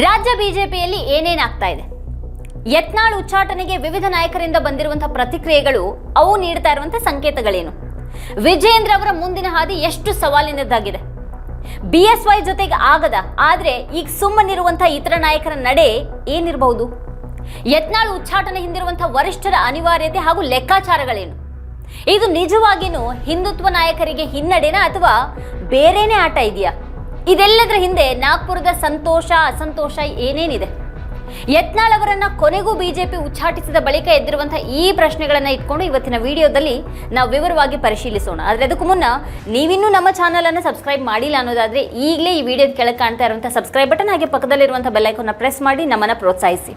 ರಾಜ್ಯ ಬಿಜೆಪಿಯಲ್ಲಿ ಏನೇನಾಗ್ತಾ ಇದೆ? ಯತ್ನಾಳ್ ಉಚ್ಚಾಟನೆಗೆ ವಿವಿಧ ನಾಯಕರಿಂದ ಬಂದಿರುವಂತಹ ಪ್ರತಿಕ್ರಿಯೆಗಳು ಅವು ನೀಡ್ತಾ ಇರುವಂತಹ ಸಂಕೇತಗಳೇನು? ವಿಜೇಂದ್ರ ಅವರ ಮುಂದಿನ ಹಾದಿ ಎಷ್ಟು ಸವಾಲಿನದ್ದಾಗಿದೆ? ಬಿ ಎಸ್ ವೈ ಜೊತೆಗೆ ಆಗದ, ಆದ್ರೆ ಈಗ ಸುಮ್ಮನಿರುವಂತಹ ಇತರ ನಾಯಕರ ನಡೆ ಏನಿರಬಹುದು? ಯತ್ನಾಳ್ ಉಚ್ಚಾಟನೆ ಹಿಂದಿರುವಂತಹ ವರಿಷ್ಠರ ಅನಿವಾರ್ಯತೆ ಹಾಗೂ ಲೆಕ್ಕಾಚಾರಗಳೇನು? ಇದು ನಿಜವಾಗಿಯೂ ಹಿಂದುತ್ವ ನಾಯಕರಿಗೆ ಹಿನ್ನಡೆನಾ ಅಥವಾ ಬೇರೆನೇ ಆಟ ಇದೆಯಾ? ಇದೆಲ್ಲದರ ಹಿಂದೆ ನಾಗ್ಪುರದ ಸಂತೋಷ ಅಸಂತೋಷ ಏನೇನಿದೆ? ಯತ್ನಾಳ್ ಅವರನ್ನ ಕೊನೆಗೂ ಬಿಜೆಪಿ ಉಚ್ಚಾಟಿಸಿದ ಬಳಿಕ ಎದ್ದಿರುವಂತಹ ಈ ಪ್ರಶ್ನೆಗಳನ್ನ ಇಟ್ಕೊಂಡು ಇವತ್ತಿನ ವಿಡಿಯೋದಲ್ಲಿ ನಾವು ವಿವರವಾಗಿ ಪರಿಶೀಲಿಸೋಣ. ಆದ್ರೆ ಅದಕ್ಕೂ ಮುನ್ನ ನೀವಿನ್ನೂ ನಮ್ಮ ಚಾನಲ್ ಅನ್ನು ಸಬ್ಸ್ಕ್ರೈಬ್ ಮಾಡಿಲ್ಲ ಅನ್ನೋದಾದ್ರೆ ಈಗಲೇ ಈ ವಿಡಿಯೋ ಕೆಳಗೆ ಕಾಣ್ತಾ ಇರುವಂತಹ ಸಬ್ಸ್ಕ್ರೈಬ್ ಬಟನ್ ಹಾಗೆ ಪಕ್ಕದಲ್ಲಿರುವಂತಹ ಬೆಲ್ ಐಕಾನ್ನ ಪ್ರೆಸ್ ಮಾಡಿ ನಮ್ಮನ್ನ ಪ್ರೋತ್ಸಾಹಿಸಿ.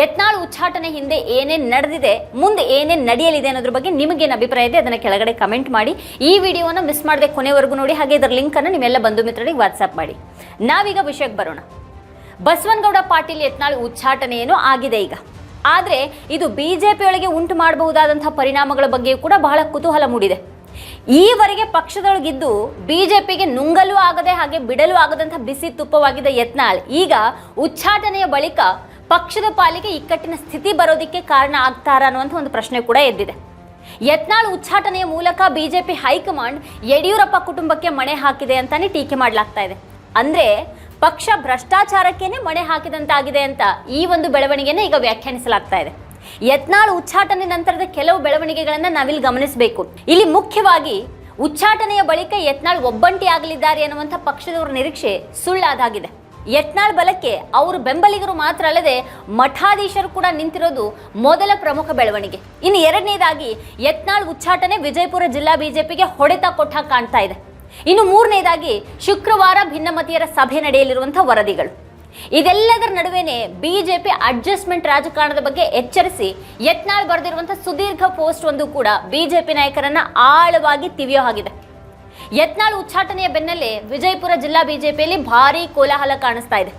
ಯತ್ನಾಳ್ ಉಚ್ಚಾಟನೆ ಹಿಂದೆ ಏನೇನ್ ನಡೆದಿದೆ, ಮುಂದೆ ಏನೇನ್ ನಡೆಯಲಿದೆ ಅನ್ನೋದ್ರ ಬಗ್ಗೆ ನಿಮಗೇನು ಅಭಿಪ್ರಾಯ ಇದೆ ಅದನ್ನ ಕೆಳಗಡೆ ಕಮೆಂಟ್ ಮಾಡಿ. ಈ ವಿಡಿಯೋನ ಮಿಸ್ ಮಾಡದೆ ಕೊನೆವರೆಗೂ ನೋಡಿ, ಹಾಗೆ ಇದರ ಲಿಂಕ್ ಅನ್ನು ನಿಮ್ಮೆಲ್ಲ ಬಂಧು ಮಿತ್ರರಿಗೆ ವಾಟ್ಸ್ಆಪ್ ಮಾಡಿ. ನಾವೀಗ ವಿಷಯಕ್ಕೆ ಬರೋಣ. ಬಸವನಗೌಡ ಪಾಟೀಲ್ ಯತ್ನಾಳ್ ಉಚ್ಚಾಟನೆ ಏನೋ ಆಗಿದೆ ಈಗ. ಆದರೆ ಇದು ಬಿ ಜೆ ಪಿಯೊಳಗೆ ಉಂಟು ಮಾಡಬಹುದಾದಂಥ ಪರಿಣಾಮಗಳ ಬಗ್ಗೆಯೂ ಕೂಡ ಬಹಳ ಕುತೂಹಲ ಮೂಡಿದೆ. ಈವರೆಗೆ ಪಕ್ಷದೊಳಗಿದ್ದು ಬಿಜೆಪಿಗೆ ನುಂಗಲು ಆಗದೆ ಹಾಗೆ ಬಿಡಲು ಆಗದಂಥ ಬಿಸಿ ತುಪ್ಪವಾಗಿದ್ದ ಯತ್ನಾಳ್. ಈಗ ಉಚ್ಚಾಟನೆಯ ಬಳಿಕ ಪಕ್ಷದ ಪಾಲಿಗೆ ಇಕ್ಕಟ್ಟಿನ ಸ್ಥಿತಿ ಬರೋದಕ್ಕೆ ಕಾರಣ ಆಗ್ತಾರ ಅನ್ನುವಂಥ ಒಂದು ಪ್ರಶ್ನೆ ಕೂಡ ಎದ್ದಿದೆ. ಯತ್ನಾಳ್ ಉಚ್ಚಾಟನೆಯ ಮೂಲಕ ಬಿಜೆಪಿ ಹೈಕಮಾಂಡ್ ಯಡಿಯೂರಪ್ಪ ಕುಟುಂಬಕ್ಕೆ ಮಣೆ ಹಾಕಿದೆ ಅಂತಾನೆ ಟೀಕೆ ಮಾಡಲಾಗ್ತಾ ಇದೆ. ಅಂದ್ರೆ ಪಕ್ಷ ಭ್ರಷ್ಟಾಚಾರಕ್ಕೇನೆ ಮಣೆ ಹಾಕಿದಂತಾಗಿದೆ ಅಂತ ಈ ಒಂದು ಬೆಳವಣಿಗೆನ ಈಗ ವ್ಯಾಖ್ಯಾನಿಸಲಾಗ್ತಾ ಇದೆ. ಯತ್ನಾಳ್ ಉಚ್ಚಾಟನೆ ನಂತರದ ಕೆಲವು ಬೆಳವಣಿಗೆಗಳನ್ನ ನಾವಿಲ್ಲಿ ಗಮನಿಸಬೇಕು. ಇಲ್ಲಿ ಮುಖ್ಯವಾಗಿ ಉಚ್ಚಾಟನೆಯ ಬಳಿಕ ಯತ್ನಾಳ್ ಒಬ್ಬಂಟಿ ಆಗಲಿದ್ದಾರೆ ಅನ್ನುವಂಥ ಪಕ್ಷದವರ ನಿರೀಕ್ಷೆ ಸುಳ್ಳಾದಾಗಿದೆ. ಯತ್ನಾಳ್ ಬಲಕ್ಕೆ ಅವರು ಬೆಂಬಲಿಗರು ಮಾತ್ರ ಅಲ್ಲದೆ ಮಠಾಧೀಶರು ಕೂಡ ನಿಂತಿರೋದು ಮೊದಲ ಪ್ರಮುಖ ಬೆಳವಣಿಗೆ. ಇನ್ನು ಎರಡನೇದಾಗಿ ಯತ್ನಾಳ್ ಉಚ್ಚಾಟನೆ ವಿಜಯಪುರ ಜಿಲ್ಲಾ ಬಿಜೆಪಿಗೆ ಹೊಡೆತ ಕೊಟ್ಟ ಕಾಣ್ತಾ ಇದೆ. ಇನ್ನು ಮೂರನೇದಾಗಿ ಶುಕ್ರವಾರ ಭಿನ್ನಮತೀಯರ ಸಭೆ ನಡೆಯಲಿರುವಂಥ ವರದಿಗಳು. ಇದೆಲ್ಲದರ ನಡುವೆನೆ ಬಿಜೆಪಿ ಅಡ್ಜಸ್ಟ್ಮೆಂಟ್ ರಾಜಕಾರಣದ ಬಗ್ಗೆ ಎಚ್ಚರಿಸಿ ಯತ್ನಾಳ್ ಬರೆದಿರುವಂಥ ಸುದೀರ್ಘ ಪೋಸ್ಟ್ ಒಂದು ಕೂಡ ಬಿಜೆಪಿ ನಾಯಕರನ್ನ ಆಳವಾಗಿ ತಿವಿಯೋ ಆಗಿದೆ ಯತ್ನಾಳ್ ಉಚ್ಚಾಟನೆಯ ಬೆನ್ನಲ್ಲೇ ವಿಜಯಪುರ ಜಿಲ್ಲಾ ಬಿಜೆಪಿಯಲ್ಲಿ ಭಾರೀ ಕೋಲಾಹಲ ಕಾಣಿಸ್ತಾ ಇದೆ.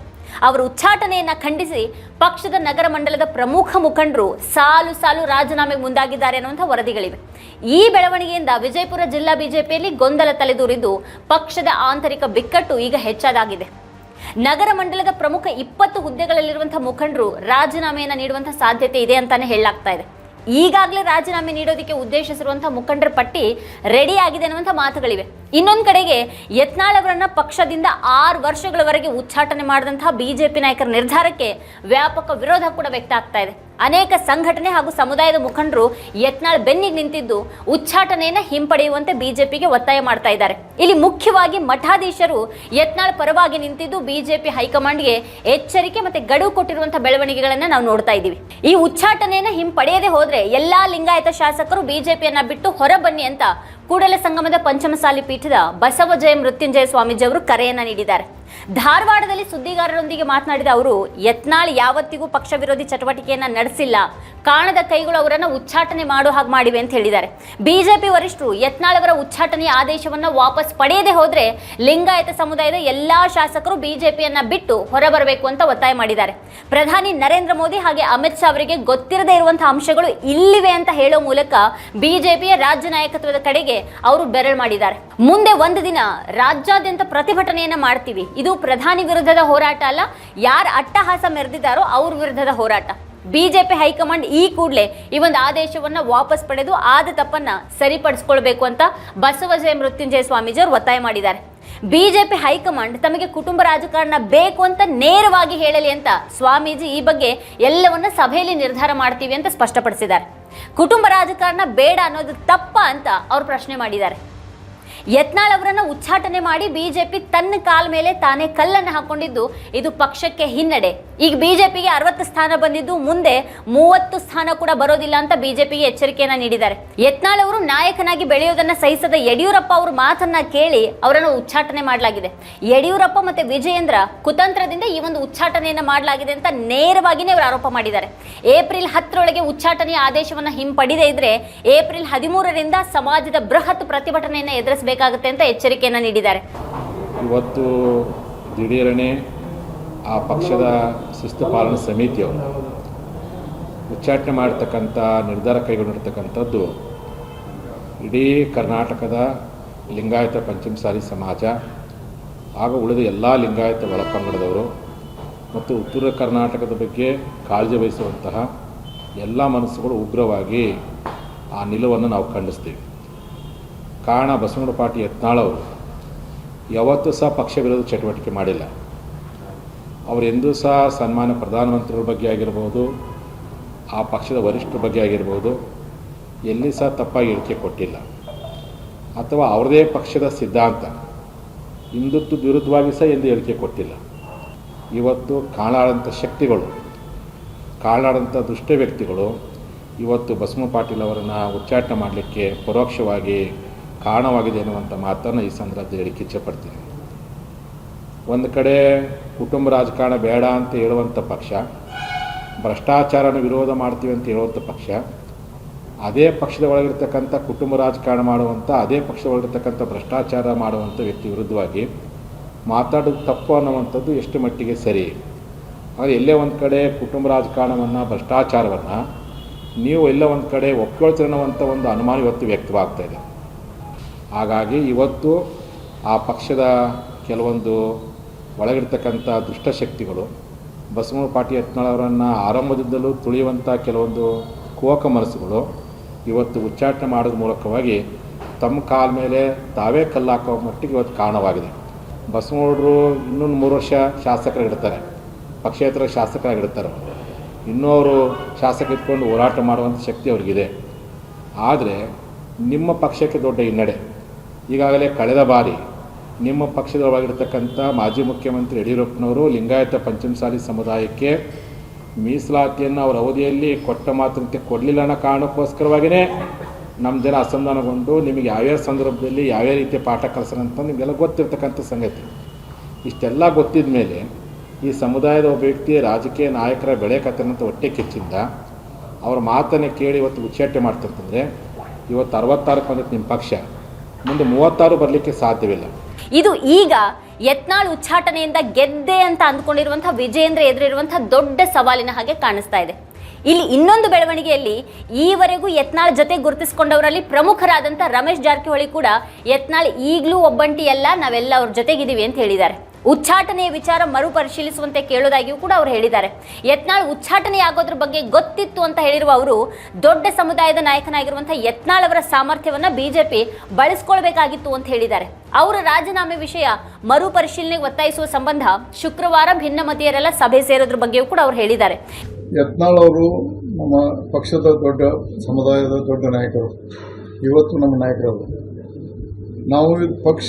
ಅವರ ಉಚ್ಚಾಟನೆಯನ್ನ ಖಂಡಿಸಿ ಪಕ್ಷದ ನಗರ ಮಂಡಲದ ಪ್ರಮುಖ ಮುಖಂಡರು ಸಾಲು ಸಾಲು ರಾಜೀನಾಮೆಗೆ ಮುಂದಾಗಿದ್ದಾರೆ ಅನ್ನುವಂಥ ವರದಿಗಳಿವೆ. ಈ ಬೆಳವಣಿಗೆಯಿಂದ ವಿಜಯಪುರ ಜಿಲ್ಲಾ ಬಿಜೆಪಿಯಲ್ಲಿ ಗೊಂದಲ ತಲೆದೂರಿದ್ದು ಪಕ್ಷದ ಆಂತರಿಕ ಬಿಕ್ಕಟ್ಟು ಈಗ ಹೆಚ್ಚಾದಾಗಿದೆ. ನಗರ ಮಂಡಲದ ಪ್ರಮುಖ ಇಪ್ಪತ್ತು ಹುದ್ದೆಗಳಲ್ಲಿರುವಂತಹ ಮುಖಂಡರು ರಾಜೀನಾಮೆಯನ್ನು ನೀಡುವಂತಹ ಸಾಧ್ಯತೆ ಇದೆ ಅಂತಾನೆ ಹೇಳಲಾಗ್ತಾ ಇದೆ. ಈಗಾಗಲೇ ರಾಜೀನಾಮೆ ನೀಡೋದಕ್ಕೆ ಉದ್ದೇಶಿಸಿರುವಂತಹ ಮುಖಂಡರ ಪಟ್ಟಿ ರೆಡಿ ಆಗಿದೆ ಅನ್ನುವಂಥ ಮಾತುಗಳಿವೆ. ಇನ್ನೊಂದು ಕಡೆಗೆ ಯತ್ನಾಳ್ ಅವರನ್ನ ಪಕ್ಷದಿಂದ ಆರು ವರ್ಷಗಳವರೆಗೆ ಉಚ್ಚಾಟನೆ ಮಾಡಿದಂತಹ ಬಿಜೆಪಿ ನಾಯಕರ ನಿರ್ಧಾರಕ್ಕೆ ವ್ಯಾಪಕ ವಿರೋಧ ಕೂಡ ವ್ಯಕ್ತ ಆಗ್ತಾ ಇದೆ. ಅನೇಕ ಸಂಘಟನೆ ಹಾಗೂ ಸಮುದಾಯದ ಮುಖಂಡರು ಯತ್ನಾಳ್ ಬೆನ್ನಿಗೆ ನಿಂತಿದ್ದು ಉಚ್ಚಾಟನೆಯನ್ನ ಹಿಂಪಡೆಯುವಂತೆ ಬಿಜೆಪಿಗೆ ಒತ್ತಾಯ ಮಾಡ್ತಾ ಇದ್ದಾರೆ. ಇಲ್ಲಿ ಮುಖ್ಯವಾಗಿ ಮಠಾಧೀಶರು ಯತ್ನಾಳ್ ಪರವಾಗಿ ನಿಂತಿದ್ದು ಬಿಜೆಪಿ ಹೈಕಮಾಂಡ್ಗೆ ಎಚ್ಚರಿಕೆ ಮತ್ತೆ ಗಡುವು ಕೊಟ್ಟಿರುವಂತಹ ಬೆಳವಣಿಗೆಗಳನ್ನ ನಾವು ನೋಡ್ತಾ ಇದ್ದೀವಿ. ಈ ಉಚ್ಚಾಟನೆಯನ್ನ ಹಿಂಪಡೆಯದೆ ಹೋದ್ರೆ ಎಲ್ಲಾ ಲಿಂಗಾಯತ ಶಾಸಕರು ಬಿಜೆಪಿಯನ್ನ ಬಿಟ್ಟು ಹೊರಬನ್ನಿ ಅಂತ ಕೂಡಲ ಸಂಗಮದ ಪಂಚಮಸಾಲಿ ಪೀಠದ ಬಸವ ಜಯ ಮೃತ್ಯುಂಜಯ ಸ್ವಾಮೀಜಿ ಅವರು ಕರೆಯನ್ನ ನೀಡಿದ್ದಾರೆ. ಧಾರವಾಡದಲ್ಲಿ ಸುದ್ದಿಗಾರರೊಂದಿಗೆ ಮಾತನಾಡಿದ ಅವರು, ಯತ್ನಾಳ್ ಯಾವತ್ತಿಗೂ ಪಕ್ಷ ವಿರೋಧಿ ಚಟುವಟಿಕೆಯನ್ನ ನಡೆಸಿಲ್ಲ. ಕಾಣದ ಕೈಗಳು ಅವರನ್ನ ಉಚ್ಚಾಟನೆ ಮಾಡೋ ಹಾಗೆ ಮಾಡಿವೆ ಅಂತ ಹೇಳಿದ್ದಾರೆ. ಬಿಜೆಪಿ ವರಿಷ್ಠರು ಯತ್ನಾಳ್ ಅವರ ಉಚ್ಚಾಟನೆಯ ಆದೇಶವನ್ನ ವಾಪಸ್ ಪಡೆಯದೆ ಹೋದ್ರೆ ಲಿಂಗಾಯತ ಸಮುದಾಯದ ಎಲ್ಲಾ ಶಾಸಕರು ಬಿಜೆಪಿಯನ್ನ ಬಿಟ್ಟು ಹೊರಬರಬೇಕು ಅಂತ ಒತ್ತಾಯ ಮಾಡಿದ್ದಾರೆ. ಪ್ರಧಾನಿ ನರೇಂದ್ರ ಮೋದಿ ಹಾಗೆ ಅಮಿತ್ ಶಾ ಅವರಿಗೆ ಗೊತ್ತಿರದೇ ಇರುವಂತಹ ಅಂಶಗಳು ಇಲ್ಲಿವೆ ಅಂತ ಹೇಳೋ ಮೂಲಕ ಬಿಜೆಪಿಯ ರಾಜ್ಯ ನಾಯಕತ್ವದ ಕಡೆಗೆ ಅವರು ಬೆರಳು ಮಾಡಿದ್ದಾರೆ. ಮುಂದೆ ಒಂದು ದಿನ ರಾಜ್ಯಾದ್ಯಂತ ಪ್ರತಿಭಟನೆಯನ್ನ ಮಾಡ್ತೀವಿ. ಇದು ಪ್ರಧಾನಿ ವಿರುದ್ಧದ ಹೋರಾಟ ಅಲ್ಲ, ಯಾರು ಅಟ್ಟಹಾಸ ಮೆರೆದಿದ್ದಾರೋ ಅವ್ರ ವಿರುದ್ಧದ ಹೋರಾಟ. ಬಿಜೆಪಿ ಹೈಕಮಾಂಡ್ ಈ ಕೂಡಲೇ ಈ ಒಂದು ಆದೇಶವನ್ನ ವಾಪಸ್ ಪಡೆದು ಆದ ತಪ್ಪನ್ನ ಸರಿಪಡಿಸ್ಕೊಳ್ಬೇಕು ಅಂತ ಬಸವಜಯ ಮೃತ್ಯುಂಜಯ ಸ್ವಾಮೀಜಿ ಅವರು ಒತ್ತಾಯ ಮಾಡಿದ್ದಾರೆ. ಬಿಜೆಪಿ ಹೈಕಮಾಂಡ್ ತಮಗೆ ಕುಟುಂಬ ರಾಜಕಾರಣ ಬೇಕು ಅಂತ ನೇರವಾಗಿ ಹೇಳಲಿ ಅಂತ ಸ್ವಾಮೀಜಿ ಈ ಬಗ್ಗೆ ಎಲ್ಲವನ್ನ ಸಭೆಯಲ್ಲಿ ನಿರ್ಧಾರ ಮಾಡ್ತೀವಿ ಅಂತ ಸ್ಪಷ್ಟಪಡಿಸಿದ್ದಾರೆ. ಕುಟುಂಬ ರಾಜಕಾರಣ ಬೇಡ ಅನ್ನೋದು ತಪ್ಪ ಅಂತ ಅವರು ಪ್ರಶ್ನೆ ಮಾಡಿದ್ದಾರೆ. ಯತ್ನಾಳ್ ಅವರನ್ನ ಉಚ್ಚಾಟನೆ ಮಾಡಿ ಬಿಜೆಪಿ ತನ್ನ ಕಾಲ್ ಮೇಲೆ ತಾನೇ ಕಲ್ಲನ್ನು ಹಾಕೊಂಡಿದ್ದು ಇದು ಪಕ್ಷಕ್ಕೆ ಹಿನ್ನಡೆ. ಈಗ ಬಿಜೆಪಿಗೆ ಅರವತ್ತು ಸ್ಥಾನ ಬಂದಿದ್ದು ಮುಂದೆ ಮೂವತ್ತು ಸ್ಥಾನ ಕೂಡ ಬರೋದಿಲ್ಲ ಅಂತ ಬಿಜೆಪಿಗೆ ಎಚ್ಚರಿಕೆಯನ್ನ ನೀಡಿದ್ದಾರೆ. ಯತ್ನಾಳ್ ಅವರು ನಾಯಕನಾಗಿ ಬೆಳೆಯೋದನ್ನ ಸಹಿಸದ ಯಡಿಯೂರಪ್ಪ ಅವರು ಮಾತನ್ನ ಕೇಳಿ ಅವರನ್ನು ಉಚ್ಚಾಟನೆ ಮಾಡಲಾಗಿದೆ. ಯಡಿಯೂರಪ್ಪ ಮತ್ತೆ ವಿಜಯೇಂದ್ರ ಕುತಂತ್ರದಿಂದ ಈ ಒಂದು ಉಚ್ಚಾಟನೆಯನ್ನ ಮಾಡಲಾಗಿದೆ ಅಂತ ನೇರವಾಗಿನೇ ಅವರು ಆರೋಪ ಮಾಡಿದ್ದಾರೆ. ಏಪ್ರಿಲ್ ಹತ್ತರೊಳಗೆ ಉಚ್ಚಾಟನೆಯ ಆದೇಶವನ್ನ ಹಿಂಪಡಿದೇ ಇದ್ರೆ ಏಪ್ರಿಲ್ ಹದಿಮೂರರಿಂದ ಸಮಾಜದ ಬೃಹತ್ ಪ್ರತಿಭಟನೆಯನ್ನ ಎದುರಿಸಬೇಕಾಗುತ್ತೆ ಅಂತ ಎಚ್ಚರಿಕೆಯನ್ನು ನೀಡಿದ್ದಾರೆ. ಇವತ್ತು ದಿಢೀರನೆ ಆ ಪಕ್ಷದ ಶಿಸ್ತು ಪಾಲನಾ ಸಮಿತಿಯವರು ಉಚ್ಚಾಟನೆ ಮಾಡತಕ್ಕಂಥ, ನಿರ್ಧಾರ ಕೈಗೊಂಡಿರ್ತಕ್ಕಂಥದ್ದು ಇಡೀ ಕರ್ನಾಟಕದ ಲಿಂಗಾಯತ ಪಂಚಮಸಾಲಿ ಸಮಾಜ ಹಾಗೂ ಉಳಿದ ಎಲ್ಲ ಲಿಂಗಾಯತ ಒಳಪಂಗಡದವರು ಮತ್ತು ಉತ್ತರ ಕರ್ನಾಟಕದ ಬಗ್ಗೆ ಕಾಳಜಿ ವಹಿಸುವಂತಹ ಎಲ್ಲ ಮನಸ್ಸುಗಳು ಉಗ್ರವಾಗಿ ಆ ನಿಲುವನ್ನು ನಾವು ಖಂಡಿಸ್ತೀವಿ. ಕಾರಣ ಬಸವನಗುಡ ಪಾಟಿ ಯತ್ನಾಳವರು ಯಾವತ್ತೂ ಸಹ ಪಕ್ಷ ವಿರೋಧ ಚಟುವಟಿಕೆ ಮಾಡಿಲ್ಲ. ಅವರು ಎಂದೂ ಸಹ ಸನ್ಮಾನ್ಯ ಪ್ರಧಾನಮಂತ್ರಿಗಳ ಬಗ್ಗೆ ಆಗಿರ್ಬೋದು, ಆ ಪಕ್ಷದ ವರಿಷ್ಠರ ಬಗ್ಗೆ ಆಗಿರ್ಬೋದು, ಎಲ್ಲಿ ಸಹ ತಪ್ಪಾಗಿ ಹೇಳಿಕೆ ಕೊಟ್ಟಿಲ್ಲ. ಅಥವಾ ಅವರದೇ ಪಕ್ಷದ ಸಿದ್ಧಾಂತ ಹಿಂದುತ್ವದ ವಿರುದ್ಧವಾಗಿ ಸಹ ಎಂದು ಹೇಳಿಕೆ ಕೊಟ್ಟಿಲ್ಲ. ಇವತ್ತು ಕಾಣಾಡಂಥ ಶಕ್ತಿಗಳು ಕಾಣಾಡಂಥ ದುಷ್ಟ ವ್ಯಕ್ತಿಗಳು ಇವತ್ತು ಬಸವ ಪಾಟೀಲ್ ಅವರನ್ನು ಉಚ್ಚಾಟನೆ ಮಾಡಲಿಕ್ಕೆ ಪರೋಕ್ಷವಾಗಿ ಕಾರಣವಾಗಿದೆ ಅನ್ನುವಂಥ ಮಾತನ್ನು ಈ ಸಂದರ್ಭದಲ್ಲಿ ಹೇಳಿಕ್ಕೆ ಇಚ್ಛೆಪಡ್ತೀನಿ. ಒಂದು ಕಡೆ ಕುಟುಂಬ ರಾಜಕಾರಣ ಬೇಡ ಅಂತ ಹೇಳುವಂಥ ಪಕ್ಷ, ಭ್ರಷ್ಟಾಚಾರನ ವಿರೋಧ ಮಾಡ್ತೀವಿ ಅಂತ ಹೇಳುವಂಥ ಪಕ್ಷ, ಅದೇ ಪಕ್ಷದ ಒಳಗಿರ್ತಕ್ಕಂಥ ಕುಟುಂಬ ರಾಜಕಾರಣ ಮಾಡುವಂಥ, ಅದೇ ಪಕ್ಷದ ಒಳಗಿರ್ತಕ್ಕಂಥ ಭ್ರಷ್ಟಾಚಾರ ಮಾಡುವಂಥ ವ್ಯಕ್ತಿ ವಿರುದ್ಧವಾಗಿ ಮಾತಾಡೋದು ತಪ್ಪು ಅನ್ನುವಂಥದ್ದು ಎಷ್ಟು ಮಟ್ಟಿಗೆ ಸರಿ? ಆದರೆ ಎಲ್ಲೇ ಒಂದು ಕಡೆ ಕುಟುಂಬ ರಾಜಕಾರಣವನ್ನು, ಭ್ರಷ್ಟಾಚಾರವನ್ನು, ನೀವು ಎಲ್ಲ ಒಂದು ಕಡೆ ಒಪ್ಕೊಳ್ತೀರ ಅನ್ನುವಂಥ ಒಂದು ಅನುಮಾನ ಇವತ್ತು ವ್ಯಕ್ತವಾಗ್ತಾ ಇದೆ. ಹಾಗಾಗಿ ಇವತ್ತು ಆ ಪಕ್ಷದ ಕೆಲವೊಂದು ಒಳಗಿರ್ತಕ್ಕಂಥ ದುಷ್ಟಶಕ್ತಿಗಳು ಬಸವನ ಪಾಟಿ ಯತ್ನಾಳ್ ಅವರನ್ನು ಆರಂಭದಿಂದಲೂ ತುಳಿಯುವಂಥ ಕೆಲವೊಂದು ಕುವಕ ಮನಸ್ಸುಗಳು ಇವತ್ತು ಉಚ್ಚಾಟನೆ ಮಾಡೋದ್ರ ಮೂಲಕವಾಗಿ ತಮ್ಮ ಕಾಲ ಮೇಲೆ ತಾವೇ ಕಲ್ಲು ಮಟ್ಟಿಗೆ ಇವತ್ತು ಕಾರಣವಾಗಿದೆ. ಬಸವನಗೌಡರು ಇನ್ನೊಂದು ಮೂರು ವರ್ಷ ಶಾಸಕರಾಗಿರ್ತಾರೆ, ಪಕ್ಷೇತರ ಶಾಸಕರಾಗಿಡ್ತಾರೆ ಇನ್ನೂ ಅವರು ಶಾಸಕ ಇಟ್ಕೊಂಡು ಹೋರಾಟ ಮಾಡುವಂಥ ಶಕ್ತಿ ಅವ್ರಿಗಿದೆ. ಆದರೆ ನಿಮ್ಮ ಪಕ್ಷಕ್ಕೆ ದೊಡ್ಡ ಹಿನ್ನಡೆ. ಈಗಾಗಲೇ ಕಳೆದ ಬಾರಿ ನಿಮ್ಮ ಪಕ್ಷದೊಳಗಿರ್ತಕ್ಕಂಥ ಮಾಜಿ ಮುಖ್ಯಮಂತ್ರಿ ಯಡಿಯೂರಪ್ಪನವರು ಲಿಂಗಾಯತ ಪಂಚಮಸಾಲಿ ಸಮುದಾಯಕ್ಕೆ ಮೀಸಲಾತಿಯನ್ನು ಅವರ ಅವಧಿಯಲ್ಲಿ ಕೊಟ್ಟ ಮಾತಂತೆ ಕೊಡಲಿಲ್ಲ ಅನ್ನೋ ಕಾರಣಕ್ಕೋಸ್ಕರವಾಗಿಯೇ ನಮ್ಮ ಜನ ಅಸಮಾಧಾನಗೊಂಡು ನಿಮಗೆ ಯಾವ್ಯಾವ ಸಂದರ್ಭದಲ್ಲಿ ಯಾವ್ಯಾವ ರೀತಿಯ ಪಾಠ ಕಲಿಸೋಣ ಅಂತ ನಿಮಗೆಲ್ಲ ಗೊತ್ತಿರ್ತಕ್ಕಂಥ ಸಂಗತಿ. ಇಷ್ಟೆಲ್ಲ ಗೊತ್ತಿದ ಮೇಲೆ ಈ ಸಮುದಾಯದ ಒಬ್ಬ ವ್ಯಕ್ತಿ ರಾಜಕೀಯ ನಾಯಕರ ಬೆಳೆ ಕತ್ತನಂತ ಹೊಟ್ಟೆ ಕಿಚ್ಚಿಂದ ಅವ್ರ ಮಾತನ್ನು ಕೇಳಿ ಇವತ್ತು ಉಚ್ಚಾಟೆ ಮಾಡ್ತಿರ್ತಂದರೆ ಇವತ್ತು ಅರವತ್ತಾರಕ್ಕೆ ಬಂದಿತ್ತು ನಿಮ್ಮ ಪಕ್ಷ. ಮುಂದೆ ಮೂವತ್ತಾರು ಬರಲಿಕ್ಕೆ ಸಾಧ್ಯವಿಲ್ಲ. ಇದು ಈಗ ಯತ್ನಾಳ್ ಉಚ್ಚಾಟನೆಯಿಂದ ಗೆದ್ದೆ ಅಂತ ಅಂದ್ಕೊಂಡಿರುವಂತಹ ವಿಜೇಂದ್ರ ಎದುರಿರುವಂತಹ ದೊಡ್ಡ ಸವಾಲಿನ ಹಾಗೆ ಕಾಣಿಸ್ತಾ ಇದೆ. ಇಲ್ಲಿ ಇನ್ನೊಂದು ಬೆಳವಣಿಗೆಯಲ್ಲಿ ಈವರೆಗೂ ಯತ್ನಾಳ್ ಜೊತೆ ಗುರುತಿಸಿಕೊಂಡವರಲ್ಲಿ ಪ್ರಮುಖರಾದಂಥ ರಮೇಶ್ ಜಾರಕಿಹೊಳಿ ಕೂಡ ಯತ್ನಾಳ್ ಈಗಲೂ ಒಬ್ಬಂಟಿಯಲ್ಲ, ನಾವೆಲ್ಲ ಅವ್ರ ಜೊತೆಗಿದ್ದೀವಿ ಅಂತ ಹೇಳಿದ್ದಾರೆ. ಉಚ್ಚಾಟನೆಯ ವಿಚಾರ ಮರುಪರಿಶೀಲಿಸುವಂತೆ ಕೇಳೋದಾಗಿಯೂ ಕೂಡ ಅವರು ಹೇಳಿದ್ದಾರೆ. ಯತ್ನಾಳ್ ಉಚ್ಚಾಟನೆ ಆಗೋದ್ರ ಬಗ್ಗೆ ಗೊತ್ತಿತ್ತು ಅಂತ ಹೇಳಿರುವ ಅವರು, ದೊಡ್ಡ ಸಮುದಾಯದ ನಾಯಕನಾಗಿರುವಂತಹ ಯತ್ನಾಳ್ ಅವರ ಸಾಮರ್ಥ್ಯವನ್ನ ಬಿಜೆಪಿ ಬಳಸ್ಕೊಳ್ಬೇಕಾಗಿತ್ತು ಅಂತ ಹೇಳಿದ್ದಾರೆ. ಅವರ ರಾಜೀನಾಮೆ ವಿಷಯ ಮರುಪರಿಶೀಲನೆಗೆ ಒತ್ತಾಯಿಸುವ ಸಂಬಂಧ ಶುಕ್ರವಾರ ಭಿನ್ನಮತೀಯರೆಲ್ಲ ಸಭೆ ಸೇರೋದ್ರ ಬಗ್ಗೆಯೂ ಕೂಡ ಅವರು ಹೇಳಿದ್ದಾರೆ. ಯತ್ನಾಳ್ ಅವರು ನಮ್ಮ ಪಕ್ಷದ ದೊಡ್ಡ ಸಮುದಾಯದ ದೊಡ್ಡ ನಾಯಕರು. ಇವತ್ತು ನಮ್ಮ ನಾಯಕರವರು. ನಾವು ಪಕ್ಷ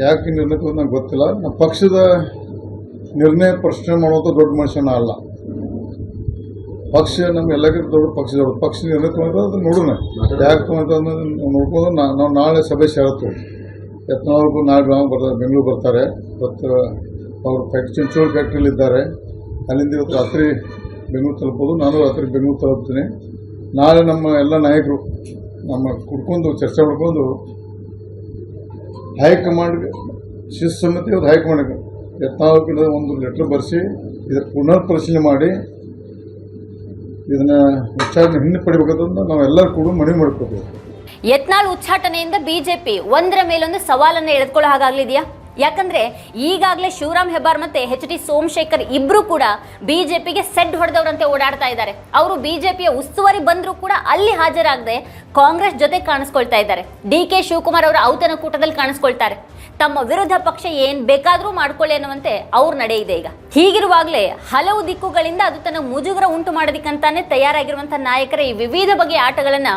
ಯಾಕೆ ನಿರ್ಣಯ ನಂಗೆ ಗೊತ್ತಿಲ್ಲ. ನಮ್ಮ ಪಕ್ಷದ ನಿರ್ಣಯ ಪ್ರಶ್ನೆ ಮಾಡೋದು ದೊಡ್ಡ ಮನುಷ್ಯನ ಅಲ್ಲ. ಪಕ್ಷ ನಮ್ಗೆ ಎಲ್ಲಕ್ಕಿಂತ ದೊಡ್ಡ ಪಕ್ಷದವರು ಪಕ್ಷ ನಿರ್ಣಯ ತಗೊಂಡ್ರೆ ಅದನ್ನ ನೋಡೋಣ. ಯಾಕೆ ತಗೊಂಡ್ರೆ ನೋಡ್ಕೊಂಡು ನಾ- ನಾವು ನಾಳೆ ಸಭೆ ಸೇರುತ್ತೇವೆ ಯತ್ನಾಳ್ಗೂ ನಾಳೆ ಗ್ರಾಮ ಬರ್ತಾರೆ ಬೆಂಗಳೂರು ಬರ್ತಾರೆ. ಇವತ್ತು ಅವರು ಫ್ಯಾಕ್ಟ್ರಿ ಚಿಂಚೋಳಿ ಫ್ಯಾಕ್ಟ್ರಿಲಿ ಇದ್ದಾರೆ. ಅಲ್ಲಿಂದ ಇವತ್ತು ರಾತ್ರಿ ಬೆಂಗಳೂರು ತಲುಪೋದು. ನಾನು ರಾತ್ರಿ ಬೆಂಗಳೂರು ತಲುಪ್ತೀನಿ. ನಾಳೆ ನಮ್ಮ ಎಲ್ಲ ನಾಯಕರು ನಮ್ಮ ಕುಡ್ಕೊಂಡು ಚರ್ಚೆ ಮಾಡ್ಕೊಂಡು ಹೈಕಮಾಂಡ್ ಶಿಸ್ತು ಸಮಿತಿ ಅವ್ರು ಹೈಕಮಾಂಡ್ ಯತ್ನಾಳ್ಕಿಂದ ಒಂದು ಲೆಟ್ರ್ ಬರೆಸಿ ಇದರ ಪುನರ್ ಪರಿಶೀಲನೆ ಮಾಡಿ ಇದನ್ನ ವಿಚಾರಣೆ ಹಿಂದೆ ಪಡಿಬೇಕಂತ ನಾವೆಲ್ಲರೂ ಕೂಡ ಮನವಿ ಮಾಡ್ಕೋಬೇಕು. ಯತ್ನಾಳ್ ಉಚ್ಚಾಟನೆಯಿಂದ ಬಿಜೆಪಿ ಒಂದರ ಮೇಲೊಂದು ಸವಾಲನ್ನು ಎಳೆದುಕೊಳ್ಳೋ ಹಾಗಾಗ್ಲಿದೆಯಾ? ಯಾಕಂದ್ರೆ ಈಗಾಗಲೇ ಶಿವರಾಮ್ ಹೆಬ್ಬಾರ್ ಮತ್ತೆ ಎಚ್ ಡಿ ಸೋಮಶೇಖರ್ ಇಬ್ರು ಕೂಡ ಬಿಜೆಪಿಗೆ ಸೆಡ್ ಹೊಡೆದವರಂತೆ ಓಡಾಡ್ತಾ ಇದ್ದಾರೆ. ಅವರು ಬಿಜೆಪಿಯ ಉಸ್ತುವಾರಿ ಬಂದರೂ ಕೂಡ ಅಲ್ಲಿ ಹಾಜರಾಗದೆ ಕಾಂಗ್ರೆಸ್ ಜೊತೆ ಕಾಣಿಸ್ಕೊಳ್ತಾ ಇದ್ದಾರೆ. ಡಿ ಕೆ ಶಿವಕುಮಾರ್ ಅವರ ಔತಣಕೂಟದಲ್ಲಿ ಕಾಣಿಸ್ಕೊಳ್ತಾರೆ. ತಮ್ಮ ವಿರುದ್ಧ ಪಕ್ಷ ಏನು ಬೇಕಾದರೂ ಮಾಡ್ಕೊಳ್ಳಿ ಅನ್ನುವಂತೆ ಅವ್ರ ನಡೆ ಇದೆ ಈಗ. ಹೀಗಿರುವಾಗಲೇ ಹಲವು ದಿಕ್ಕುಗಳಿಂದ ಅದು ತನ್ನ ಮುಜುಗರ ಉಂಟು ಮಾಡೋದಕ್ಕಂತಾನೆ ತಯಾರಾಗಿರುವಂತಹ ನಾಯಕರ ಈ ವಿವಿಧ ಬಗೆಯ ಆಟಗಳನ್ನು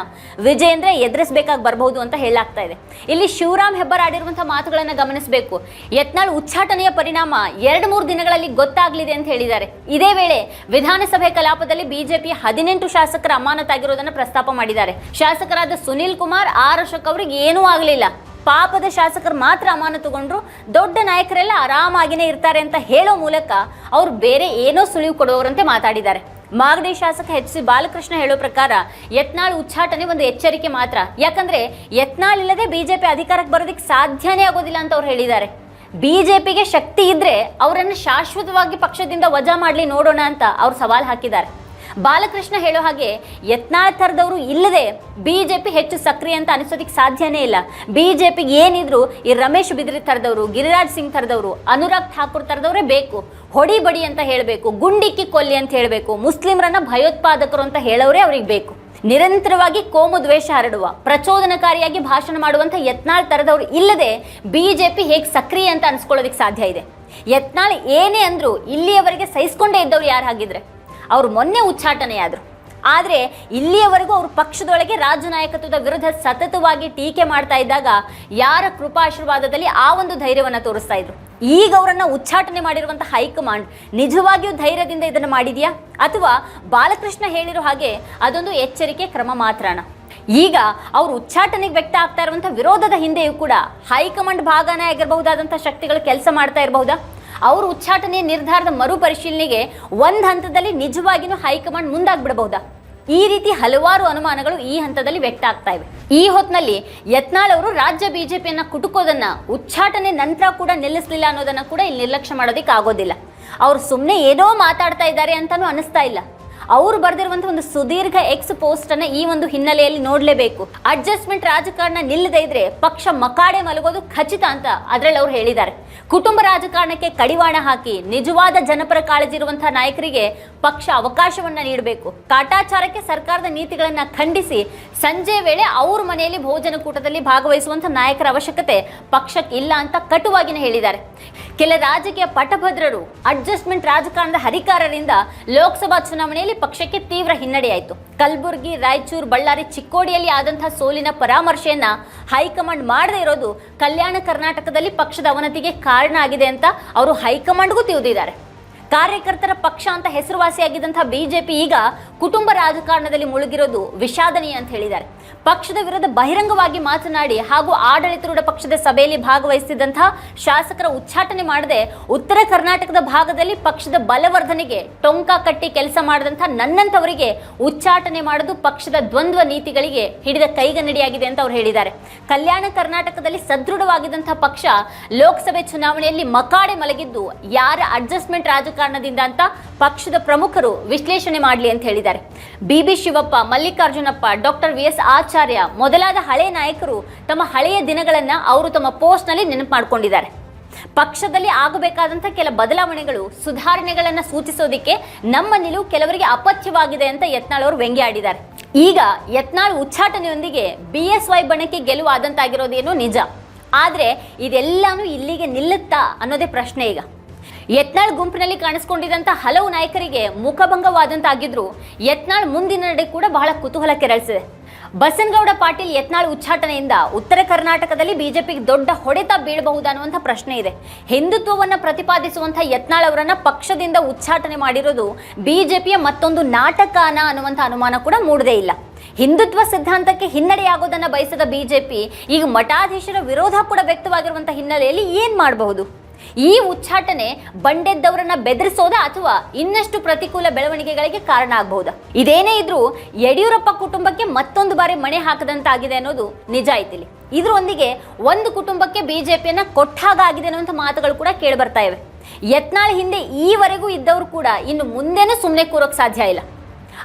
ವಿಜೇಂದ್ರ ಎದುರಿಸಬೇಕಾಗಿ ಬರಬಹುದು ಅಂತ ಹೇಳಾಗ್ತಾ ಇದೆ. ಇಲ್ಲಿ ಶಿವರಾಮ್ ಹೆಬ್ಬಾರ್ ಆಡಿರುವಂತಹ ಮಾತುಗಳನ್ನು ಗಮನಿಸಬೇಕು. ಯತ್ನಾಳ್ ಉಚ್ಚಾಟನೆಯ ಪರಿಣಾಮ ಎರಡು ಮೂರು ದಿನಗಳಲ್ಲಿ ಗೊತ್ತಾಗಲಿದೆ ಅಂತ ಹೇಳಿದ್ದಾರೆ. ಇದೇ ವೇಳೆ ವಿಧಾನಸಭೆ ಕಲಾಪದಲ್ಲಿ ಬಿಜೆಪಿ ಹದಿನೆಂಟು ಶಾಸಕರ ಅಮಾನತಾಗಿರೋದನ್ನು ಪ್ರಸ್ತಾಪ ಮಾಡಿದ್ದಾರೆ. ಶಾಸಕರಾದ ಸುನೀಲ್ ಕುಮಾರ್, ಆರ್ ಅಶೋಕ್ ಅವರಿಗೆ ಏನೂ ಆಗಲಿಲ್ಲ. ಪಾಪದ ಶಾಸಕರು ಮಾತ್ರ ಅಮಾನತುಗೊಂಡ್ರು ದೊಡ್ಡ ನಾಯಕರೆಲ್ಲ ಆರಾಮಾಗಿನೇ ಇರ್ತಾರೆ ಅಂತ ಹೇಳೋ ಮೂಲಕ ಅವರು ಬೇರೆ ಏನೋ ಸುಳಿವು ಕೊಡುವವರಂತೆ ಮಾತಾಡಿದ್ದಾರೆ. ಮಾಗಡಿ ಶಾಸಕ ಎಚ್ ಸಿ ಬಾಲಕೃಷ್ಣ ಹೇಳೋ ಪ್ರಕಾರ ಯತ್ನಾಳ್ ಉಚ್ಚಾಟನೆ ಒಂದು ಎಚ್ಚರಿಕೆ ಮಾತ್ರ. ಯಾಕಂದ್ರೆ ಯತ್ನಾಳ್ ಇಲ್ಲದೆ ಬಿಜೆಪಿ ಅಧಿಕಾರಕ್ಕೆ ಬರೋದಕ್ಕೆ ಸಾಧ್ಯನೇ ಆಗೋದಿಲ್ಲ ಅಂತ ಅವ್ರು ಹೇಳಿದ್ದಾರೆ. ಬಿಜೆಪಿಗೆ ಶಕ್ತಿ ಇದ್ರೆ ಅವರನ್ನು ಶಾಶ್ವತವಾಗಿ ಪಕ್ಷದಿಂದ ವಜಾ ಮಾಡಲಿ ನೋಡೋಣ ಅಂತ ಅವ್ರು ಸವಾಲು ಹಾಕಿದ್ದಾರೆ. ಬಾಲಕೃಷ್ಣ ಹೇಳೋ ಹಾಗೆ ಯತ್ನಾಳ್ ಬಿ ಇಲ್ಲದೆ ಪಿ ಹೆಚ್ಚು ಸಕ್ರಿಯ ಅಂತ ಅನಿಸೋದಕ್ಕೆ ಸಾಧ್ಯನೇ ಇಲ್ಲ. ಬಿ ಜೆ ಪಿಗೆ ಏನಿದ್ರು ಈ ರಮೇಶ್ ಬಿದ್ರಿ ಥರದವರು, ಗಿರಿರಾಜ್ ಸಿಂಗ್ ಥರದವರು, ಅನುರಾಗ್ ಠಾಕೂರ್ ಥರದವರೇ ಬೇಕು. ಹೊಡಿ ಬಡಿ ಅಂತ ಹೇಳಬೇಕು, ಗುಂಡಿಕ್ಕಿ ಕೊಲ್ಲಿ ಅಂತ ಹೇಳಬೇಕು, ಮುಸ್ಲಿಮರನ್ನ ಭಯೋತ್ಪಾದಕರು ಅಂತ ಹೇಳೋರೇ ಅವ್ರಿಗೆ ಬೇಕು. ನಿರಂತರವಾಗಿ ಕೋಮು ದ್ವೇಷ ಹರಡುವ, ಪ್ರಚೋದನಕಾರಿಯಾಗಿ ಭಾಷಣ ಮಾಡುವಂಥ ಯತ್ನಾಳ್ ಥರದವ್ರು ಇಲ್ಲದೆ ಬಿ ಜೆ ಪಿ ಹೇಗೆ ಸಕ್ರಿಯ ಅಂತ ಅನ್ಸ್ಕೊಳ್ಳೋದಕ್ಕೆ ಸಾಧ್ಯ ಇದೆ. ಯತ್ನಾಳ್ ಏನೇ ಅಂದರೂ ಇಲ್ಲಿಯವರೆಗೆ ಸಹಿಸ್ಕೊಂಡೇ ಇದ್ದವ್ರು ಯಾರು ಹಾಗಿದ್ರೆ? ಅವ್ರು ಮೊನ್ನೆ ಉಚ್ಚಾಟನೆಯಾದರು. ಆದರೆ ಇಲ್ಲಿಯವರೆಗೂ ಅವರು ಪಕ್ಷದೊಳಗೆ ರಾಜ್ಯ ನಾಯಕತ್ವದ ವಿರುದ್ಧ ಸತತವಾಗಿ ಟೀಕೆ ಮಾಡ್ತಾ ಇದ್ದಾಗ ಯಾರ ಕೃಪಾಶೀರ್ವಾದದಲ್ಲಿ ಆ ಒಂದು ಧೈರ್ಯವನ್ನು ತೋರಿಸ್ತಾ ಇದ್ರು? ಈಗ ಅವರನ್ನು ಉಚ್ಚಾಟನೆ ಮಾಡಿರುವಂಥ ಹೈಕಮಾಂಡ್ ನಿಜವಾಗಿಯೂ ಧೈರ್ಯದಿಂದ ಇದನ್ನು ಮಾಡಿದೆಯಾ? ಅಥವಾ ಬಾಲಕೃಷ್ಣ ಹೇಳಿರೋ ಹಾಗೆ ಅದೊಂದು ಎಚ್ಚರಿಕೆ ಕ್ರಮ ಮಾತ್ರನ? ಈಗ ಅವರು ಉಚ್ಚಾಟನೆಗೆ ವ್ಯಕ್ತ ಆಗ್ತಾ ಇರುವಂಥ ವಿರೋಧದ ಹಿಂದೆಯೂ ಕೂಡ ಹೈಕಮಾಂಡ್ ಭಾಗನೇ ಆಗಿರಬಹುದಾದಂಥ ಶಕ್ತಿಗಳು ಕೆಲಸ ಮಾಡ್ತಾ ಇರಬಹುದಾ? ಅವ್ರ ಉಚ್ಚಾಟನೆ ನಿರ್ಧಾರದ ಮರುಪರಿಶೀಲನೆಗೆ ಒಂದು ಹಂತದಲ್ಲಿ ನಿಜವಾಗಿಯೂ ಹೈಕಮಾಂಡ್ ಮುಂದಾಗ್ಬಿಡಬಹುದಾ? ಈ ರೀತಿ ಹಲವಾರು ಅನುಮಾನಗಳು ಈ ಹಂತದಲ್ಲಿ ವ್ಯಕ್ತ ಆಗ್ತಾ ಇವೆ. ಈ ಹೊತ್ತಿನಲ್ಲಿ ಯತ್ನಾಳ್ ಅವರು ರಾಜ್ಯ ಬಿಜೆಪಿಯನ್ನ ಕುಟುಕೋದನ್ನ ಉಚ್ಚಾಟನೆ ನಂತರ ಕೂಡ ನಿಲ್ಲಿಸಲಿಲ್ಲ ಅನ್ನೋದನ್ನ ಕೂಡ ಇಲ್ಲಿ ನಿರ್ಲಕ್ಷ್ಯ ಮಾಡೋದಕ್ಕೆ ಆಗೋದಿಲ್ಲ ಅವ್ರು ಸುಮ್ಮನೆ ಏನೋ ಮಾತಾಡ್ತಾ ಇದ್ದಾರೆ ಅಂತಾನೂ ಅನಿಸ್ತಾ ಇಲ್ಲ. ಅವರು ಬರೆದಿರುವಂತಹ ಒಂದು ಸುದೀರ್ಘ ಎಕ್ಸ್ ಪೋಸ್ಟ್ ಅನ್ನ ಈ ಒಂದು ಹಿನ್ನೆಲೆಯಲ್ಲಿ ನೋಡಲೇಬೇಕು. ಅಡ್ಜಸ್ಟ್ಮೆಂಟ್ ರಾಜಕಾರಣ ನಿಲ್ಲದೆ ಇದ್ರೆ ಪಕ್ಷ ಮಕಾಡೆ ಮಲಗೋದು ಖಚಿತ ಅಂತ ಅದರಲ್ಲಿ ಅವ್ರು ಹೇಳಿದ್ದಾರೆ. ಕುಟುಂಬ ರಾಜಕಾರಣಕ್ಕೆ ಕಡಿವಾಣ ಹಾಕಿ ನಿಜವಾದ ಜನಪರ ಕಾಳಜಿ ಇರುವಂತಹ ನಾಯಕರಿಗೆ ಪಕ್ಷ ಅವಕಾಶವನ್ನ ನೀಡಬೇಕು. ಕಾಟಾಚಾರಕ್ಕೆ ಸರ್ಕಾರದ ನೀತಿಗಳನ್ನ ಖಂಡಿಸಿ ಸಂಜೆ ವೇಳೆ ಅವ್ರ ಮನೆಯಲ್ಲಿ ಭೋಜನ ಕೂಟದಲ್ಲಿ ಭಾಗವಹಿಸುವಂತಹ ನಾಯಕರ ಅವಶ್ಯಕತೆ ಪಕ್ಷಕ್ಕೆ ಇಲ್ಲ ಅಂತ ಕಟುವಾಗಿನ ಹೇಳಿದ್ದಾರೆ. ಕೆಲ ರಾಜಕೀಯ ಪಟಭದ್ರರು ಅಡ್ಜಸ್ಟ್ಮೆಂಟ್ ರಾಜಕಾರಣದ ಹರಿಕಾರರಿಂದ ಲೋಕಸಭಾ ಚುನಾವಣೆಯಲ್ಲಿ ಪಕ್ಷಕ್ಕೆ ತೀವ್ರ ಹಿನ್ನಡೆಯಾಯಿತು ಕಲಬುರಗಿ, ರಾಯಚೂರು, ಬಳ್ಳಾರಿ, ಚಿಕ್ಕೋಡಿಯಲ್ಲಿ ಆದಂತಹ ಸೋಲಿನ ಪರಾಮರ್ಶೆಯನ್ನ ಹೈಕಮಾಂಡ್ ಮಾಡದೇ ಇರೋದು ಕಲ್ಯಾಣ ಕರ್ನಾಟಕದಲ್ಲಿ ಪಕ್ಷದ ಅವನತಿಗೆ ಕಾರಣ ಆಗಿದೆ ಅಂತ ಅವರು ಹೈಕಮಾಂಡ್ಗೂ ತಿಳಿದಿದ್ದಾರೆ. ಕಾರ್ಯಕರ್ತರ ಪಕ್ಷ ಅಂತ ಹೆಸರುವಾಸಿಯಾಗಿದ್ದಂತಹ ಬಿಜೆಪಿ ಈಗ ಕುಟುಂಬ ರಾಜಕಾರಣದಲ್ಲಿ ಮುಳುಗಿರೋದು ವಿಷಾದನೀಯ ಅಂತ ಹೇಳಿದ್ದಾರೆ. ಪಕ್ಷದ ವಿರುದ್ಧ ಬಹಿರಂಗವಾಗಿ ಮಾತನಾಡಿ ಹಾಗೂ ಆಡಳಿತರೂಢ ಪಕ್ಷದ ಸಭೆಯಲ್ಲಿ ಭಾಗವಹಿಸಿದಂತಹ ಶಾಸಕರ ಉಚ್ಚಾಟನೆ ಮಾಡದೆ ಉತ್ತರ ಕರ್ನಾಟಕದ ಭಾಗದಲ್ಲಿ ಪಕ್ಷದ ಬಲವರ್ಧನೆಗೆ ಟೊಂಕ ಕಟ್ಟಿ ಕೆಲಸ ಮಾಡಿದಂಥ ನನ್ನಂಥವರಿಗೆ ಉಚ್ಚಾಟನೆ ಮಾಡೋದು ಪಕ್ಷದ ದ್ವಂದ್ವ ನೀತಿಗಳಿಗೆ ಹಿಡಿದ ಕೈಗನ್ನಡಿಯಾಗಿದೆ ಅಂತ ಅವರು ಹೇಳಿದ್ದಾರೆ. ಕಲ್ಯಾಣ ಕರ್ನಾಟಕದಲ್ಲಿ ಸದೃಢವಾಗಿದ್ದಂತಹ ಪಕ್ಷ ಲೋಕಸಭೆ ಚುನಾವಣೆಯಲ್ಲಿ ಮಕಾಡೆ ಮಲಗಿದ್ದು ಯಾರ ಅಡ್ಜಸ್ಟ್ಮೆಂಟ್ ರಾಜಕಾರಣದಿಂದ ಅಂತ ಪಕ್ಷದ ಪ್ರಮುಖರು ವಿಶ್ಲೇಷಣೆ ಮಾಡಲಿ ಅಂತ ಹೇಳಿದ್ದಾರೆ. B B Shivappa, Mallikarjunappa, doctor V S Acharya, ಮೊದಲಾದ ಹಳೆಯ ನಾಯಕರು ತಮ್ಮ ಹಳೆಯ ದಿನಗಳನ್ನು ಅವರು ತಮ್ಮ ಪೋಸ್ಟ್ನಲ್ಲಿ ನೆನಪು ಮಾಡಿಕೊಂಡಿದ್ದಾರೆ. ಪಕ್ಷದಲ್ಲಿ ಆಗಬೇಕಾದಂಥ ಕೆಲ ಬದಲಾವಣೆಗಳು, ಸುಧಾರಣೆಗಳನ್ನ ಸೂಚಿಸೋದಿಕ್ಕೆ ನಮ್ಮ ನಿಲುವು ಕೆಲವರಿಗೆ ಅಪಥ್ಯವಾಗಿದೆ ಅಂತ ಯತ್ನಾಳ್ ಅವರು ವ್ಯಂಗ್ಯ ಆಡಿದ್ದಾರೆ. ಈಗ ಯತ್ನಾಳ್ ಉಚ್ಚಾಟನೆಯೊಂದಿಗೆ ಬಿ ಎಸ್ ವೈ ಬಣಕ್ಕೆ ಗೆಲುವು ಆದಂತಾಗಿರೋದೇನೋ ನಿಜ. ಆದರೆ ಇದೆಲ್ಲಾನು ಇಲ್ಲಿಗೆ ನಿಲ್ಲುತ್ತಾ ಅನ್ನೋದೇ ಪ್ರಶ್ನೆ ಈಗ. ಯತ್ನಾಳ್ ಗುಂಪಿನಲ್ಲಿ ಕಾಣಿಸ್ಕೊಂಡಿದ್ದಂಥ ಹಲವು ನಾಯಕರಿಗೆ ಮುಖಭಂಗವಾದಂತಾಗಿದ್ರು ಯತ್ನಾಳ್ ಮುಂದಿನ ನಡೆ ಕೂಡ ಬಹಳ ಕುತೂಹಲ ಕೆರಳಿಸಿದೆ. ಬಸನಗೌಡ ಪಾಟೀಲ್ ಯತ್ನಾಳ್ ಉಚ್ಚಾಟನೆಯಿಂದ ಉತ್ತರ ಕರ್ನಾಟಕದಲ್ಲಿ ಬಿಜೆಪಿಗೆ ದೊಡ್ಡ ಹೊಡೆತ ಬೀಳಬಹುದು ಅನ್ನುವಂಥ ಪ್ರಶ್ನೆ ಇದೆ. ಹಿಂದುತ್ವವನ್ನು ಪ್ರತಿಪಾದಿಸುವಂಥ ಯತ್ನಾಳ್ ಅವರನ್ನ ಪಕ್ಷದಿಂದ ಉಚ್ಚಾಟನೆ ಮಾಡಿರೋದು ಬಿಜೆಪಿಯ ಮತ್ತೊಂದು ನಾಟಕನ ಅನ್ನುವಂಥ ಅನುಮಾನ ಕೂಡ ಮೂಡದೇ ಇಲ್ಲ. ಹಿಂದುತ್ವ ಸಿದ್ಧಾಂತಕ್ಕೆ ಹಿನ್ನಡೆಯಾಗೋದನ್ನ ಬಯಸದ ಬಿಜೆಪಿ ಈಗ ಮಠಾಧೀಶರ ವಿರೋಧ ಕೂಡ ವ್ಯಕ್ತವಾಗಿರುವಂಥ ಹಿನ್ನೆಲೆಯಲ್ಲಿ ಏನು ಮಾಡಬಹುದು? ಈ ಉಚ್ಚಾಟನೆ ಬಂಡೆದ್ದವರನ್ನ ಬೆದರಿಸೋದ ಅಥವಾ ಇನ್ನಷ್ಟು ಪ್ರತಿಕೂಲ ಬೆಳವಣಿಗೆಗಳಿಗೆ ಕಾರಣ ಆಗಬಹುದಾ? ಇದೇನೇ ಇದ್ರೂ ಯಡಿಯೂರಪ್ಪ ಕುಟುಂಬಕ್ಕೆ ಮತ್ತೊಂದು ಬಾರಿ ಮಣೆ ಹಾಕದಂತಾಗಿದೆ ಅನ್ನೋದು ನಿಜ ಐತಿಲಿ. ಇದರೊಂದಿಗೆ ಒಂದು ಕುಟುಂಬಕ್ಕೆ ಬಿಜೆಪಿಯನ್ನ ಕೊಟ್ಟಾಗಿದೆ ಅನ್ನುವಂಥ ಮಾತುಗಳು ಕೂಡ ಕೇಳಿ ಬರ್ತಾ ಇವೆ. ಯತ್ನಾಳ್ ಹಿಂದೆ ಈವರೆಗೂ ಇದ್ದವರು ಕೂಡ ಇನ್ನು ಮುಂದೆನೂ ಸುಮ್ಮನೆ ಕೂರೋಕೆ ಸಾಧ್ಯ ಇಲ್ಲ.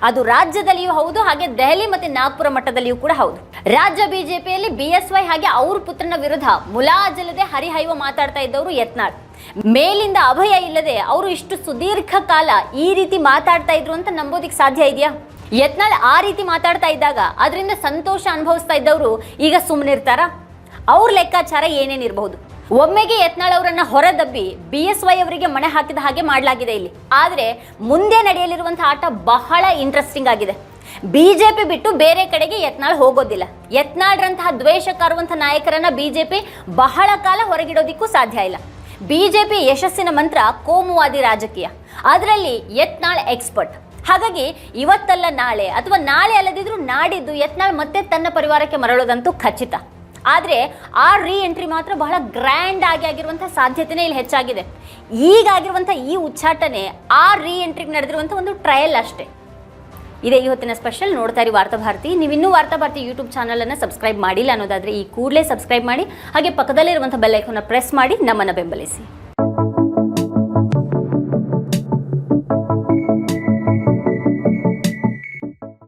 ಅದು ರಾಜ್ಯದಲ್ಲಿಯೂ ಹೌದು, ಹಾಗೆ ದೆಹಲಿ ಮತ್ತೆ ನಾಗ್ಪುರ ಮಟ್ಟದಲ್ಲಿಯೂ ಕೂಡ ಹೌದು. ರಾಜ್ಯ ಬಿಜೆಪಿಯಲ್ಲಿ ಬಿ ಎಸ್ ವೈ ಹಾಗೆ ಅವ್ರ ಪುತ್ರನ ವಿರುದ್ಧ ಮುಲಾಜಲದೆ ಹರಿಹೈವ ಮಾತಾಡ್ತಾ ಇದ್ದವರು ಯತ್ನಾಳ್. ಮೇಲಿಂದ ಅಭಯ ಇಲ್ಲದೆ ಅವರು ಇಷ್ಟು ಸುದೀರ್ಘ ಕಾಲ ಈ ರೀತಿ ಮಾತಾಡ್ತಾ ಇದ್ರು ಅಂತ ನಂಬೋದಿಕ್ ಸಾಧ್ಯ ಇದೆಯಾ? ಯತ್ನಾಳ್ ಆ ರೀತಿ ಮಾತಾಡ್ತಾ ಇದ್ದಾಗ ಅದರಿಂದ ಸಂತೋಷ ಅನುಭವಿಸ್ತಾ ಇದ್ದವರು ಈಗ ಸುಮ್ಮನಿರ್ತಾರ ಅವ್ರ ಲೆಕ್ಕಾಚಾರ ಏನೇನಿರಬಹುದು? ಒಮ್ಮೆಗೆ ಯತ್ನಾಳ್ ಅವರನ್ನ ಹೊರದಬ್ಬಿ ಬಿ ಎಸ್ ವೈ ಅವರಿಗೆ ಮಣೆ ಹಾಕಿದ ಹಾಗೆ ಮಾಡಲಾಗಿದೆ ಇಲ್ಲಿ. ಆದರೆ ಮುಂದೆ ನಡೆಯಲಿರುವಂತಹ ಆಟ ಬಹಳ ಇಂಟ್ರೆಸ್ಟಿಂಗ್ ಆಗಿದೆ. ಬಿಜೆಪಿ ಬಿಟ್ಟು ಬೇರೆ ಕಡೆಗೆ ಯತ್ನಾಳ್ ಹೋಗೋದಿಲ್ಲ. ಯತ್ನಾಳ್ರಂತಹ ದ್ವೇಷ ಕಾರುವಂತಹ ನಾಯಕರನ್ನ ಬಿಜೆಪಿ ಬಹಳ ಕಾಲ ಹೊರಗಿಡೋದಿಕ್ಕೂ ಸಾಧ್ಯ ಇಲ್ಲ. ಬಿಜೆಪಿ ಯಶಸ್ಸಿನ ಮಂತ್ರ ಕೋಮುವಾದಿ ರಾಜಕೀಯ. ಅದರಲ್ಲಿ ಯತ್ನಾಳ್ ಎಕ್ಸ್ಪರ್ಟ್ ಹಾಗಾಗಿ ಇವತ್ತಲ್ಲ ನಾಳೆ, ಅಥವಾ ನಾಳೆ ಅಲ್ಲದಿದ್ರು ನಾಡಿದ್ದು ಯತ್ನಾಳ್ ಮತ್ತೆ ತನ್ನ ಪರಿವಾರಕ್ಕೆ ಮರಳೋದಂತೂ ಖಚಿತ. ಆದರೆ ಆ ರೀ ಎಂಟ್ರಿ ಮಾತ್ರ ಬಹಳ ಗ್ರ್ಯಾಂಡ್ ಆಗಿ ಆಗಿರುವಂಥ ಸಾಧ್ಯತೆನೇ ಇಲ್ಲಿ ಹೆಚ್ಚಾಗಿದೆ. ಈಗಾಗಿರುವಂಥ ಈ ಉಚ್ಚಾಟನೆ ಆ ರೀ ಎಂಟ್ರಿಗೆ ನಡೆದಿರುವಂಥ ಒಂದು ಟ್ರಯಲ್ ಅಷ್ಟೇ. ಇದೇ ಇವತ್ತಿನ ಸ್ಪೆಷಲ್ ನೋಡ್ತಾ ಇರಿ ವಾರ್ತಾಭಾರತಿ ನೀವು ಇನ್ನೂ ವಾರ್ತಾಭಾರತಿ ಯೂಟ್ಯೂಬ್ ಚಾನಲನ್ನು ಸಬ್ಸ್ಕ್ರೈಬ್ ಮಾಡಿಲ್ಲ ಅನ್ನೋದಾದರೆ ಈ ಕೂಡಲೇ ಸಬ್ಸ್ಕ್ರೈಬ್ ಮಾಡಿ, ಹಾಗೆ ಪಕ್ಕದಲ್ಲಿರುವಂಥ ಬೆಲ್ಲೈಕನ್ನ ಪ್ರೆಸ್ ಮಾಡಿ ನಮ್ಮನ್ನು ಬೆಂಬಲಿಸಿ.